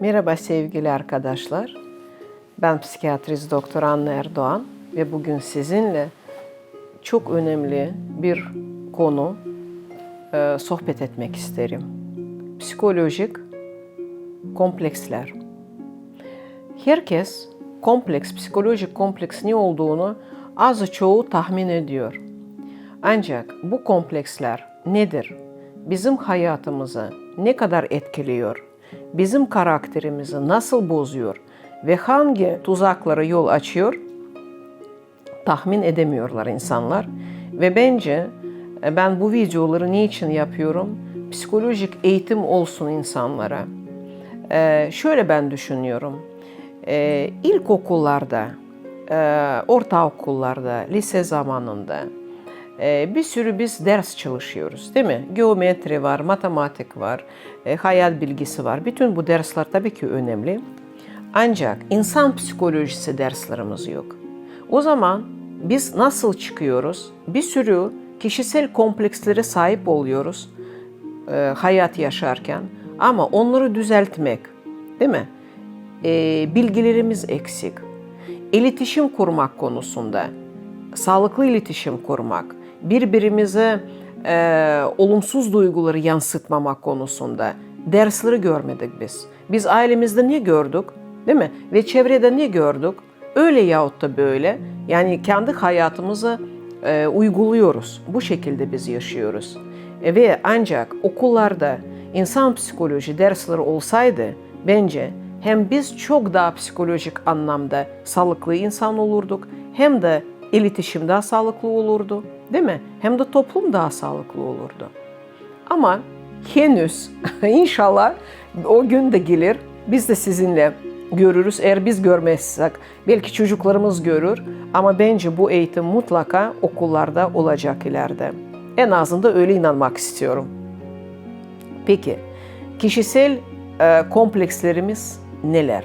Merhaba sevgili arkadaşlar. Ben psikiyatrist doktor Anna Erdoğan ve bugün sizinle çok önemli bir konu e, sohbet etmek isterim. Psikolojik kompleksler. Herkes kompleks, psikolojik kompleks ne olduğunu azı çoğu tahmin ediyor. Ancak bu kompleksler nedir? Bizim hayatımızı ne kadar etkiliyor? Bizim karakterimizi nasıl bozuyor ve hangi tuzaklara yol açıyor? Tahmin edemiyorlar insanlar. Ve bence e, ben bu videoları niçin yapıyorum? Psikolojik eğitim olsun insanlara. Ee, şöyle ben düşünüyorum. Ee, ilkokullarda, e, ortaokullarda, lise zamanında bir sürü biz ders çalışıyoruz değil mi? Geometri var, matematik var, e, hayat bilgisi var. Bütün bu dersler tabii ki önemli. Ancak insan psikolojisi derslerimiz yok. O zaman biz nasıl çıkıyoruz? Bir sürü kişisel komplekslere sahip oluyoruz e, hayat yaşarken ama onları düzeltmek, değil mi? E, bilgilerimiz eksik. İletişim kurmak konusunda, sağlıklı iletişim kurmak, birbirimize e, olumsuz duyguları yansıtmamak konusunda dersleri görmedik biz. Biz ailemizde ne gördük, değil mi? Ve çevrede ne gördük? Öyle yahut da böyle. Yani kendi hayatımızı e, uyguluyoruz. Bu şekilde biz yaşıyoruz. E, ve ancak okullarda insan psikoloji dersleri olsaydı bence hem biz çok daha psikolojik anlamda sağlıklı insan olurduk hem de iletişim daha sağlıklı olurdu değil mi? Hem de toplum daha sağlıklı olurdu. Ama henüz inşallah o gün de gelir biz de sizinle görürüz. Eğer biz görmezsek belki çocuklarımız görür ama bence bu eğitim mutlaka okullarda olacak ileride. En azından öyle inanmak istiyorum. Peki kişisel e, komplekslerimiz neler?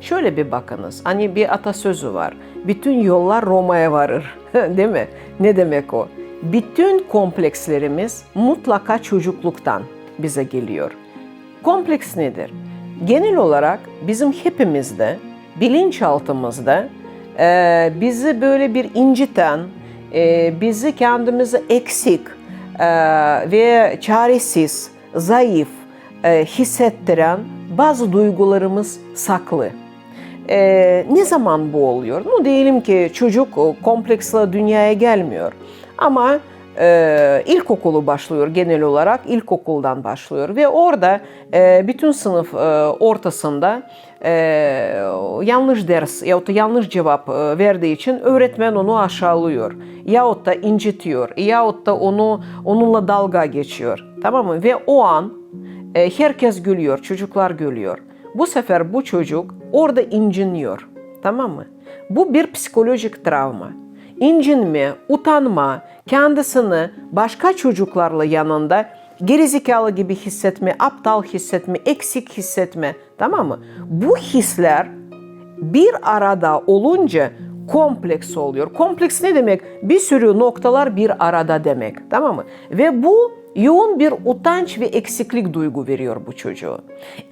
Şöyle bir bakınız. Hani bir atasözü var. Bütün yollar Roma'ya varır. Değil mi? Ne demek o? Bütün komplekslerimiz mutlaka çocukluktan bize geliyor. Kompleks nedir? Genel olarak bizim hepimizde, bilinçaltımızda e, bizi böyle bir inciten, e, bizi kendimizi eksik e, ve çaresiz, zayıf e, hissettiren bazı duygularımız saklı. E, ne zaman bu oluyor? No, diyelim ki çocuk kompleksle dünyaya gelmiyor. Ama e, ilkokulu başlıyor genel olarak ilkokuldan başlıyor. Ve orada e, bütün sınıf e, ortasında e, yanlış ders yahut da yanlış cevap e, verdiği için öğretmen onu aşağılıyor. Yahut da incitiyor yahut da onu onunla dalga geçiyor. Tamam mı? Ve o an e, herkes gülüyor çocuklar gülüyor. Bu sefer bu çocuk orada inciniyor tamam mı bu bir psikolojik travma incinme, utanma, kendisini başka çocuklarla yanında gerizekalı gibi hissetme, aptal hissetme, eksik hissetme. Tamam mı? Bu hisler bir arada olunca kompleks oluyor. Kompleks ne demek? Bir sürü noktalar bir arada demek. Tamam mı? Ve bu yoğun bir utanç ve eksiklik duygu veriyor bu çocuğu.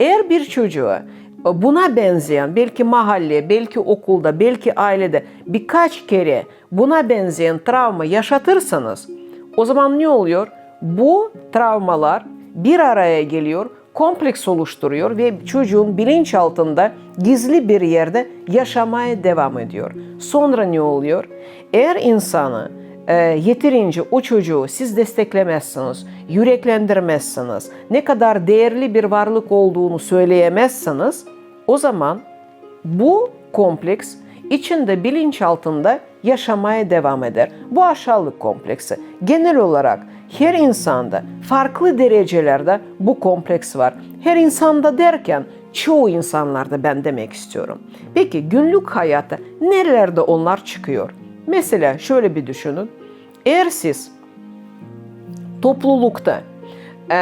Eğer bir çocuğa buna benzeyen belki mahalle, belki okulda, belki ailede birkaç kere buna benzeyen travma yaşatırsanız o zaman ne oluyor? Bu travmalar bir araya geliyor, kompleks oluşturuyor ve çocuğun bilinçaltında gizli bir yerde yaşamaya devam ediyor. Sonra ne oluyor? Eğer insanı e, yeterince o çocuğu siz desteklemezsiniz, yüreklendirmezsiniz, ne kadar değerli bir varlık olduğunu söyleyemezsiniz, o zaman bu kompleks içinde bilinçaltında yaşamaya devam eder. Bu aşağılık kompleksi. Genel olarak her insanda farklı derecelerde bu kompleks var. Her insanda derken çoğu insanlarda ben demek istiyorum. Peki günlük hayatta nerelerde onlar çıkıyor? Mesela şöyle bir düşünün. Eğer siz toplulukta e,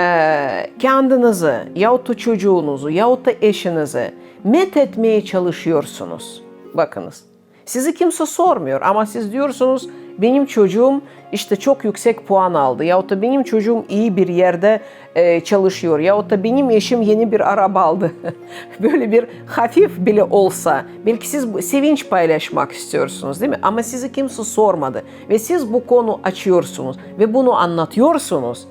kendinizi yahut da çocuğunuzu yahut da eşinizi met etmeye çalışıyorsunuz. Bakınız sizi kimse sormuyor ama siz diyorsunuz benim çocuğum işte çok yüksek puan aldı yahut da benim çocuğum iyi bir yerde e, çalışıyor yahut da benim eşim yeni bir araba aldı. Böyle bir hafif bile olsa belki siz sevinç paylaşmak istiyorsunuz değil mi? Ama sizi kimse sormadı ve siz bu konu açıyorsunuz ve bunu anlatıyorsunuz.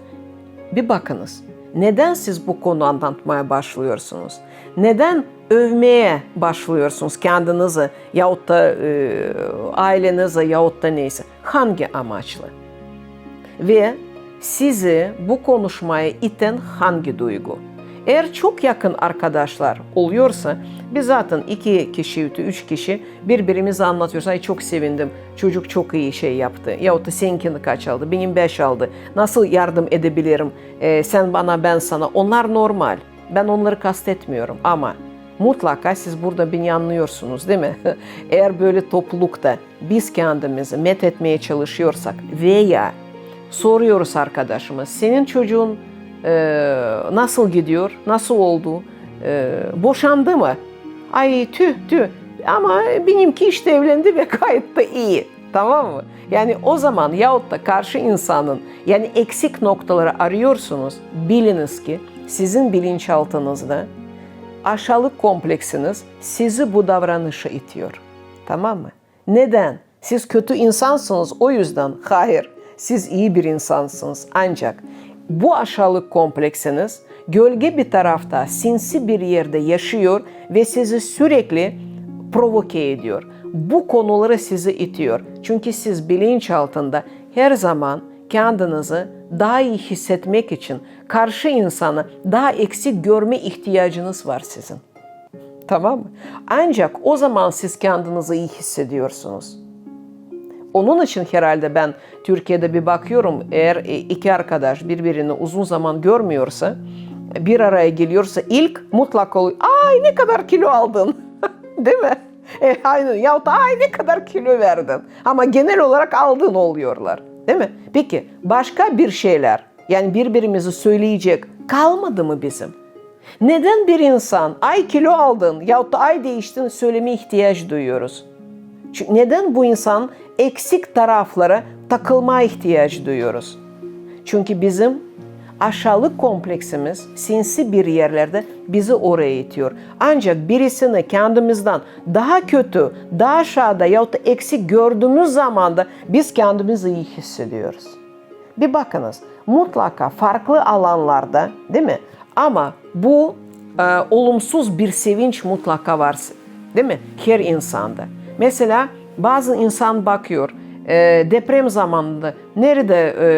Bir bakınız. Neden siz bu konu anlatmaya başlıyorsunuz? Neden övmeye başlıyorsunuz kendinizi yahut da e, ailenizi yahut da neyse? Hangi amaçla? Ve sizi bu konuşmaya iten hangi duygu? Eğer çok yakın arkadaşlar oluyorsa biz zaten iki kişi, üç kişi birbirimize anlatıyoruz. Ay çok sevindim, çocuk çok iyi şey yaptı. Yahut da seninkini kaç aldı, benim beş aldı. Nasıl yardım edebilirim, Ee, sen bana ben sana. Onlar normal. Ben onları kastetmiyorum ama mutlaka siz burada beni anlıyorsunuz değil mi? Eğer böyle toplulukta biz kendimizi met etmeye çalışıyorsak veya soruyoruz arkadaşımız senin çocuğun e, nasıl gidiyor, nasıl oldu, e, boşandı mı? Ay tüh tüh ama benimki işte evlendi ve gayet de iyi. Tamam mı? Yani o zaman yahut da karşı insanın yani eksik noktaları arıyorsunuz. Biliniz ki sizin bilinçaltınızda aşağılık kompleksiniz sizi bu davranışa itiyor. Tamam mı? Neden? Siz kötü insansınız o yüzden. Hayır. Siz iyi bir insansınız. Ancak bu aşağılık kompleksiniz gölge bir tarafta sinsi bir yerde yaşıyor ve sizi sürekli provoke ediyor. Bu konuları sizi itiyor. Çünkü siz bilinçaltında her zaman kendinizi daha iyi hissetmek için karşı insanı daha eksik görme ihtiyacınız var sizin. Tamam mı? Ancak o zaman siz kendinizi iyi hissediyorsunuz. Onun için herhalde ben Türkiye'de bir bakıyorum eğer iki arkadaş birbirini uzun zaman görmüyorsa bir araya geliyorsa ilk mutlaka oluyor. Ay ne kadar kilo aldın. Değil mi? E, aynen. Yahut da ay ne kadar kilo verdin. Ama genel olarak aldın oluyorlar. Değil mi? Peki başka bir şeyler yani birbirimizi söyleyecek kalmadı mı bizim? Neden bir insan ay kilo aldın yahut da ay değiştin söyleme ihtiyaç duyuyoruz? Çünkü neden bu insan eksik taraflara takılma ihtiyacı duyuyoruz? Çünkü bizim aşağılık kompleksimiz sinsi bir yerlerde bizi oraya itiyor. Ancak birisini kendimizden daha kötü, daha aşağıda yahut da eksik gördüğümüz zaman da biz kendimizi iyi hissediyoruz. Bir bakınız mutlaka farklı alanlarda değil mi? Ama bu e, olumsuz bir sevinç mutlaka var değil mi? Her insanda. Mesela bazı insan bakıyor e, deprem zamanında nerede e,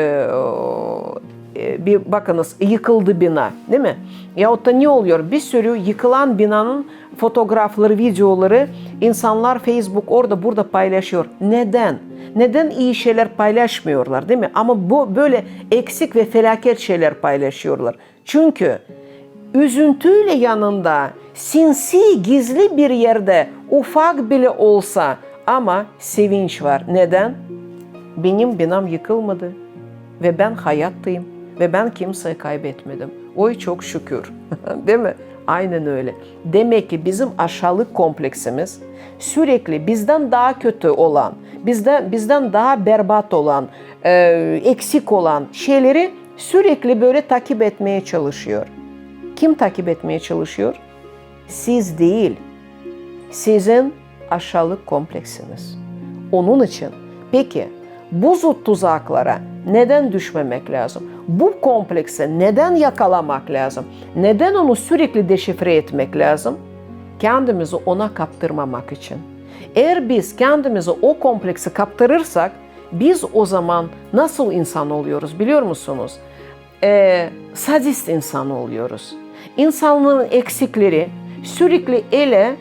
bir bakınız yıkıldı bina değil mi? Yahut da ne oluyor? Bir sürü yıkılan binanın fotoğrafları, videoları insanlar Facebook orada burada paylaşıyor. Neden? Neden iyi şeyler paylaşmıyorlar değil mi? Ama bu böyle eksik ve felaket şeyler paylaşıyorlar. Çünkü üzüntüyle yanında sinsi gizli bir yerde ufak bile olsa ama sevinç var. Neden? Benim binam yıkılmadı ve ben hayattayım ve ben kimseyi kaybetmedim. Oy çok şükür. Değil mi? Aynen öyle. Demek ki bizim aşağılık kompleksimiz sürekli bizden daha kötü olan, bizden bizden daha berbat olan, e, eksik olan şeyleri sürekli böyle takip etmeye çalışıyor. Kim takip etmeye çalışıyor? Siz değil. Sizin aşağılık kompleksiniz. Onun için peki bu tuzaklara neden düşmemek lazım? Bu komplekse neden yakalamak lazım? Neden onu sürekli deşifre etmek lazım? Kendimizi ona kaptırmamak için. Eğer biz kendimizi o kompleksi kaptırırsak biz o zaman nasıl insan oluyoruz biliyor musunuz? Ee, sadist insan oluyoruz. İnsanlığın eksikleri sürekli ele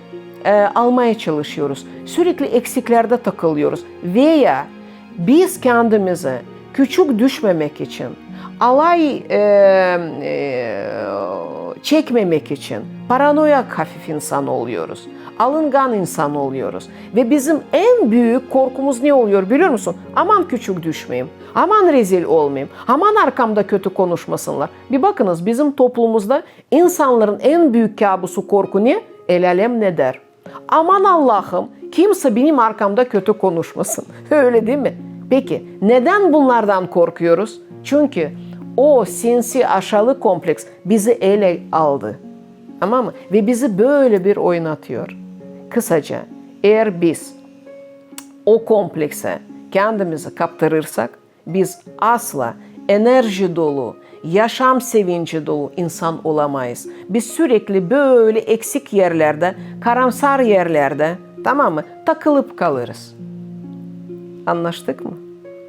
e, almaya çalışıyoruz. Sürekli eksiklerde takılıyoruz. Veya biz kendimize küçük düşmemek için, alay e, e, çekmemek için paranoyak hafif insan oluyoruz. Alıngan insan oluyoruz. Ve bizim en büyük korkumuz ne oluyor biliyor musun? Aman küçük düşmeyeyim. Aman rezil olmayayım. Aman arkamda kötü konuşmasınlar. Bir bakınız bizim toplumumuzda insanların en büyük kabusu korku ne? El alem ne der? Aman Allah'ım kimse benim arkamda kötü konuşmasın. Öyle değil mi? Peki neden bunlardan korkuyoruz? Çünkü o sinsi aşağılık kompleks bizi ele aldı. Tamam mı? Ve bizi böyle bir oynatıyor. Kısaca eğer biz o komplekse kendimizi kaptırırsak biz asla enerji dolu, yaşam sevinci dolu insan olamayız. Biz sürekli böyle eksik yerlerde, karamsar yerlerde tamam mı takılıp kalırız. Anlaştık mı?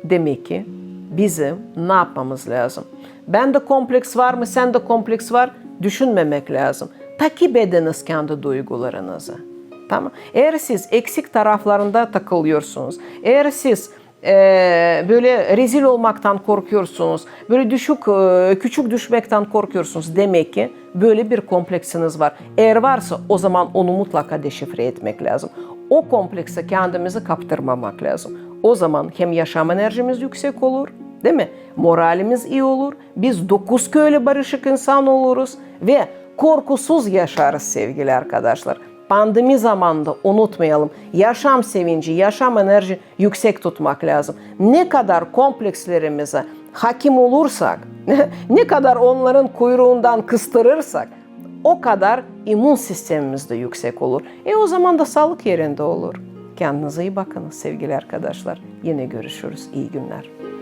Demek ki bizim ne yapmamız lazım? Bende kompleks var mı, sende kompleks var düşünmemek lazım. Takip ediniz kendi duygularınızı. Tamam. Eğer siz eksik taraflarında takılıyorsunuz, eğer siz eee, böyle rezil olmaktan korkuyorsunuz, böyle düşük, eee, küçük düşmekten korkuyorsunuz demek ki böyle bir kompleksiniz var. Eğer varsa o zaman onu mutlaka deşifre etmek lazım. O komplekse kendimizi kaptırmamak lazım. O zaman hem yaşam enerjimiz yüksek olur, değil mi? Moralimiz iyi olur. Biz dokuz köylü barışık insan oluruz ve korkusuz yaşarız sevgili arkadaşlar. Pandemi zamanında unutmayalım. Yaşam sevinci, yaşam enerji yüksek tutmak lazım. Ne kadar komplekslerimize hakim olursak, ne kadar onların kuyruğundan kıstırırsak o kadar immün sistemimiz de yüksek olur. E o zaman da sağlık yerinde olur. Kendinize iyi bakın sevgili arkadaşlar. Yine görüşürüz. İyi günler.